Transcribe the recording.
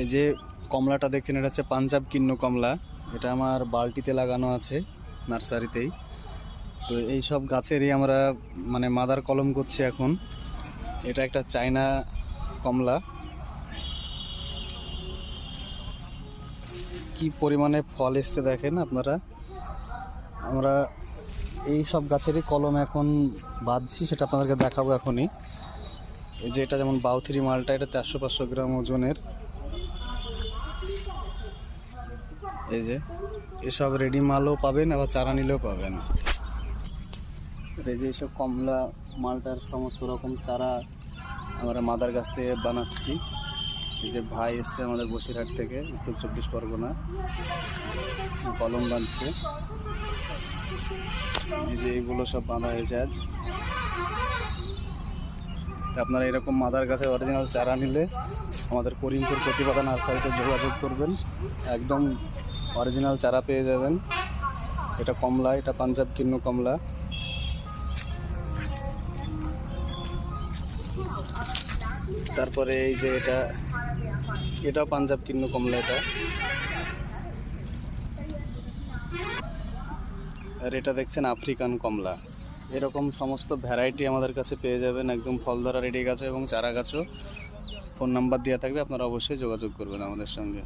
এই যে কমলাটা দেখছেন, এটা হচ্ছে পাঞ্জাব কিন্ন কমলা। এটা আমার বালতিতে লাগানো আছে নার্সারিতেই। তো এই সব গাছেরই আমরা মানে মাদার কলম করছি এখন। এটা একটা চায়না কমলা। কি পরিমাণে ফল এসছে দেখেন আপনারা? আমরা এই সব গাছেরই কলম এখন বাঁধছি, সেটা আপনাদেরকে দেখাবো এখনই। এই যে এটা যেমন বাউথিরি মালটা, এটা চারশো পাঁচশো গ্রাম ওজনের। এই যে, এসব রেডি মালও পাবেন, আবার চারা নিলেও পাবেন। এই যে এইসব কমলা মালটার সমস্ত রকম চারা আমরা মাদার গাছ থেকে বানাচ্ছি। এই যে ভাই এসছে আমাদের বসিরহাট থেকে, উত্তর চব্বিশ পরগনা। কলম বানছে। এই যে এগুলো সব বাঁধা হয়েছে আজ। আপনারা এরকম মাদার গাছের অরিজিনাল চারা নিলে আমাদের করিমপুর কচিপাতা নার্সারিতে যোগাযোগ করবেন। একদম অরিজিনাল চারা পেয়ে যাবেন। এটা কমলা, এটা পাঞ্জাব কিন্ন কমলা। তারপরে এই যে এটা, এটাও পাঞ্জাব কিন্ন কমলা এটা। আর এটা দেখছেন আফ্রিকান কমলা। এরকম সমস্ত ভ্যারাইটি আমাদের কাছে পেয়ে যাবেন একদম ফল ধরা রেডি গাছে এবং চারা গাছও। ফোন নাম্বার দেওয়া থাকবে, আপনারা অবশ্যই যোগাযোগ করবেন আমাদের সঙ্গে।